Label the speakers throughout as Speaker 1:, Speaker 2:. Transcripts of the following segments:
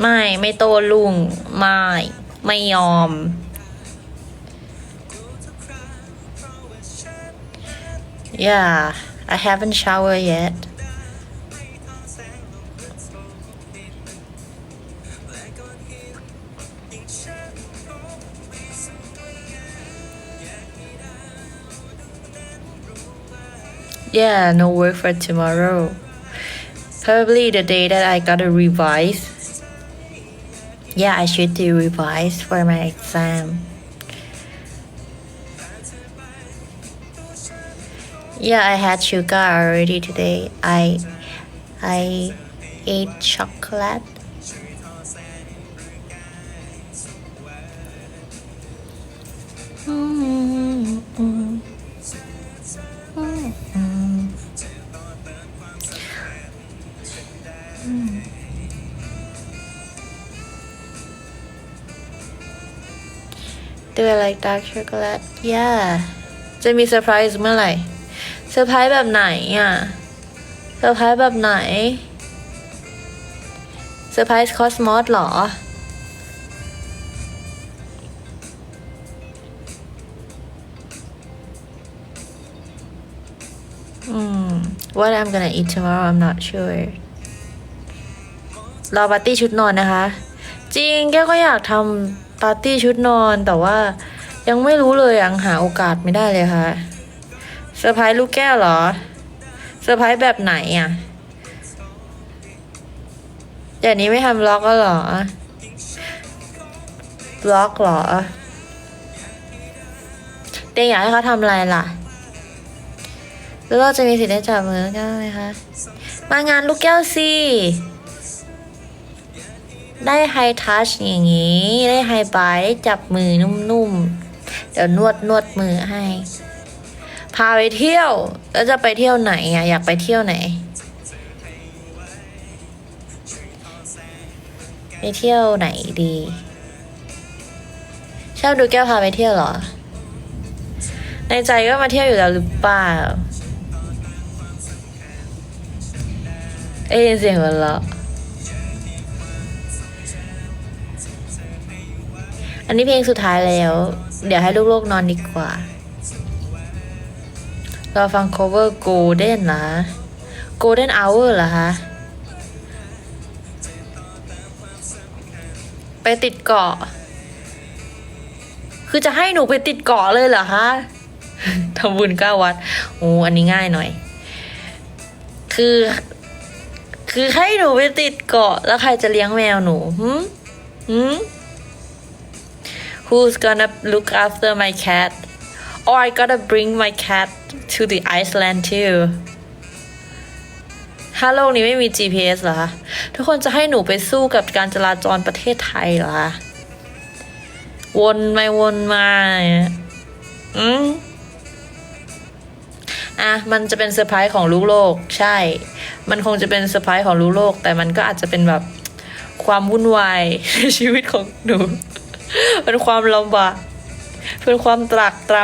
Speaker 1: ไม่ ไม่โตลุง ไม่ ไม่ยอม Yeah I haven't showered yet Yeah, no work for tomorrow. Probably the day that I gotta revise. Yeah, I should do revise for my exam. Yeah, I had sugar already today. I I ate chocolate. ดู I like dark chocolate yeah จะมีเซอร์ไพรส์เมื่อไหร่เซอร์ไพรส์แบบไหนอะเซอร์ไพรส์แบบไหนเซอร์ไพรส์คอสมอสหรอ อืม what I'm gonna eat tomorrow I'm not sure รอปาร์ตี้ชุดนอนนะคะ จริงแกก็อยากทำ ปาร์ตี้ชุดนอนแต่ว่ายังไม่รู้เลยยังหาโอกาสไม่ได้เลยค่ะเซอร์ไพรส์ลูกแก้วเหรอเซอร์ไพรส์แบบไหนอะเดี๋ยวนี้ไม่ทำบล็อกแล้วเหรอบล็อกเหรอเตียงอยากให้เขาทำอะไรล่ะ แล้วเราจะมีสิทธิ์ได้จับมือกันไหมคะ มางานลูกแก้วสิ ได้ไฮทัชอย่างนี้ ได้ไฮบายไบต์จับมือนุ่มๆ เดี๋ยวนวดนวดมือให้ พาไปเที่ยว แล้วจะไปเที่ยวไหนอะอยากไปเที่ยวไหน ไปเที่ยวไหนดีชอบดูแก้วพาไปเที่ยวเหรอ ในใจก็มาเที่ยวอยู่แล้วหรือเปล่า เอ้ยเสียงหัวเราะ อันนี้เพลงสุดท้ายแล้ว เดี๋ยวให้ลูกๆนอนดีกว่า เราฟัง cover golden นะ golden hour เหรอคะ ไปติดเกาะ คือจะให้หนูไปติดเกาะเลยเหรอคะทำบุญเก้าวัดโอ้อันนี้ง่ายหน่อย คือ คือให้หนูไปติดเกาะ แล้วใครจะเลี้ยงแมวหนูหืมหืม Who's gonna look after my cat or I gotta bring my cat to the Iceland too ถ้าโลกนี้ไม่มี GPS เหรอคะทุกคนจะให้หนูไปสู้กับการจราจรประเทศไทยเหรอคะวนไปวนมาอืมอะมันจะเป็นเซอร์ไพรส์ของลูกโลก ใช่ มันคงจะเป็นเซอร์ไพรส์ของลูกโลก แต่มันก็อาจจะเป็นแบบความวุ่นวายในชีวิตของหนู เป็นความลำบากเป็นความตรากตร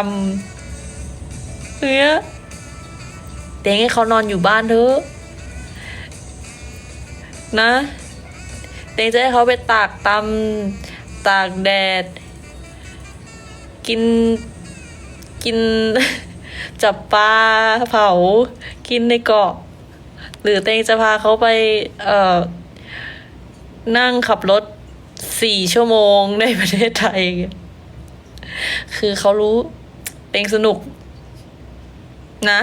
Speaker 1: ำเนี้ยเด็กให้เขานอนอยู่บ้านเถอะนะเด็กจะให้เขาไปตากตำตากแดด กินกินจับปลาเผา กินในเกาะ หรือเตงจะพาเขาไป เอ่อ นั่งขับรถ สี่ชั่วโมงในประเทศไทย คือเขารู้เตงสนุก นะ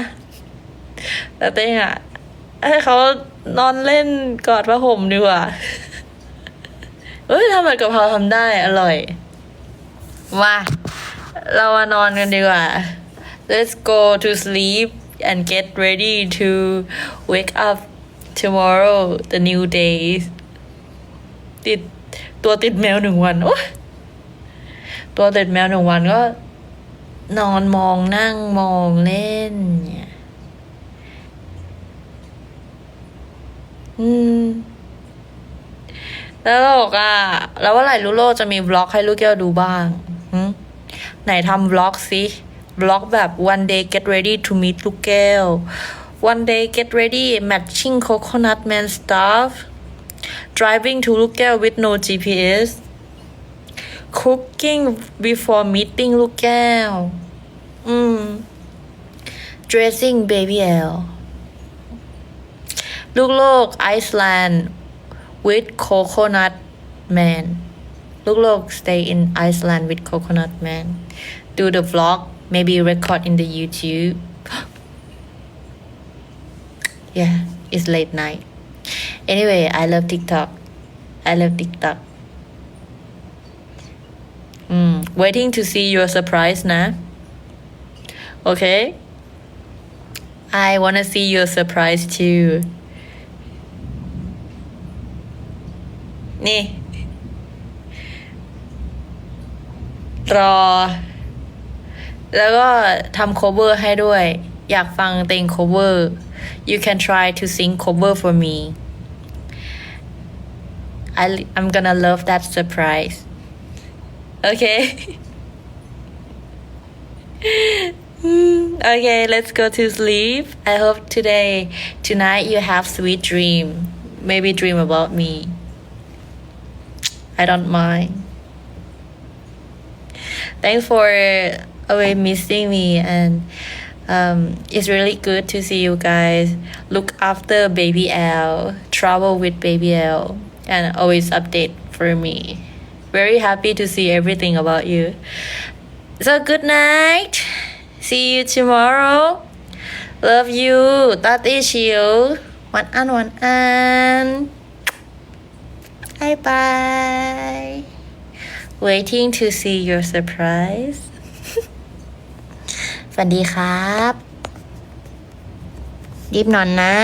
Speaker 1: แต่เตงอะ ให้เขานอนเล่นกอดผ้าห่มดีกว่าเอ้ยทำแบบกะเพราทำได้อร่อยมาเรามานอนกันดีกว่า let's go to sleep and get ready to wake up tomorrow the new day ติด ตัวติดแมวหนึ่งวันโอ๊ยตัวติดแมวหนึ่งวันก็ นอนมองนั่งมองเล่นเนี่ยอืมแล้วบอกอะ แล้วว่าไหร่ลูโลจะมีบล็อกให้ลูกแก้วดูบ้างไหนทำบล็อกสิบล็อกแบบ one day get ready to meet ลูกแก้ว one day get ready matching coconut man stuff driving to ลูกแก้ว with no GPS cooking before meeting ลูกแก้ว อืม dressing baby L ลูกโลก Iceland with coconut man ลูกโลก stay in Iceland with coconut man do the vlog maybe record in the YouTube yeah it's late night Anyway I love TikTok I love TikTok mm, waiting to see your surprise นะ okay I wanna see your surprise too นี่ รอ แล้วก็ทำ cover ให้ด้วย อยากฟังเต็ง cover you can try to sing cover for me I I'm gonna love that surprise. Okay. Okay let's go to sleep. I hope today tonight you have sweet dream. Maybe dream about me. I don't mind. Thanks for always missing me and um, it's really good to see you guys. Look after baby L. Travel with baby L and always update for me very happy to see everything about you so good night see you tomorrow love you ตาตีชิววันอันวันอันบายบาย waiting to see your surprise ฝันดีครับรีบนอนนะ